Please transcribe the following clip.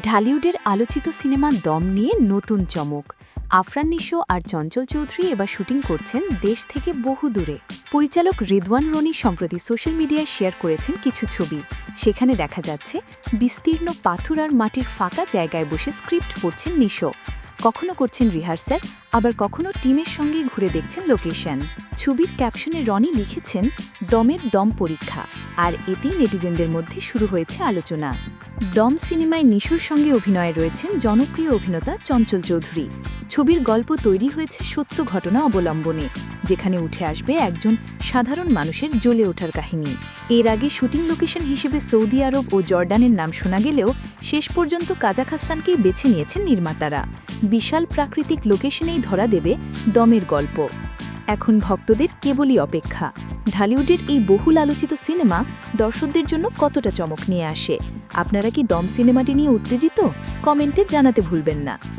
ঢালিউডের আলোচিত সিনেমা দম নিয়ে নতুন চমক। আফরান নিশো আর চঞ্চল চৌধুরী এবার শুটিং করছেন দেশ থেকে বহু দূরে। পরিচালক রিদওয়ান রনি সম্প্রতি সোশ্যাল মিডিয়ায় শেয়ার করেছেন কিছু ছবি। সেখানে দেখা যাচ্ছে, বিস্তীর্ণ পাথর আর মাটির ফাঁকা জায়গায় বসে স্ক্রিপ্ট পড়ছেন নিশো। কখনো করছেন রিহার্সাল, আবার কখনো টিমের সঙ্গে ঘুরে দেখছেন লোকেশন। ছবির ক্যাপশনে রনি লিখেছেন, দমের দম পরীক্ষা। আর এতেই নেটিজেনদের মধ্যে শুরু হয়েছে আলোচনা। দম সিনেমায় নিশুর সঙ্গে অভিনয়ে রয়েছেন জনপ্রিয় অভিনেতা চঞ্চল চৌধুরী। ছবির গল্প তৈরি হয়েছে সত্য ঘটনা অবলম্বনে, যেখানে উঠে আসবে একজন সাধারণ মানুষের জ্বলে ওঠার কাহিনী। এর আগে শুটিং লোকেশন হিসেবে সৌদি আরব ও জর্ডানের নাম শোনা গেলেও শেষ পর্যন্ত কাজাখাস্তানকেই বেছে নিয়েছেন নির্মাতারা। বিশাল প্রাকৃতিক লোকেশনেই ধরা দেবে দমের গল্প। এখন ভক্তদের কেবলই অপেক্ষা। ঢালিউডের এই বহুল আলোচিত সিনেমা দর্শকদের জন্য কতটা চমক নিয়ে আসে? আপনারা কি দম সিনেমাটি নিয়ে উত্তেজিত? কমেন্টে জানাতে ভুলবেন না।